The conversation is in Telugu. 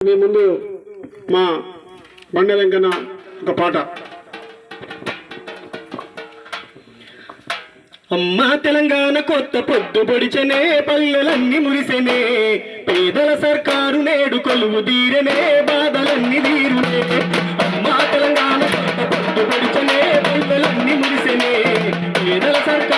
మీ ముందు మా బండ వెంకన్న ఒక పాట. అమ్మ తెలంగాణ కొత్త పొద్దు పొడిచనే పల్లెలన్నీ మురిసెనే పేదల సర్కారు నేడు కొలువు తీరనే బాధలన్నీ తీరునే. అమ్మ తెలంగాణ కొత్త పొద్దు పొడిచనే పల్లెలన్నీ మురిసెనే పేదల సర్కారు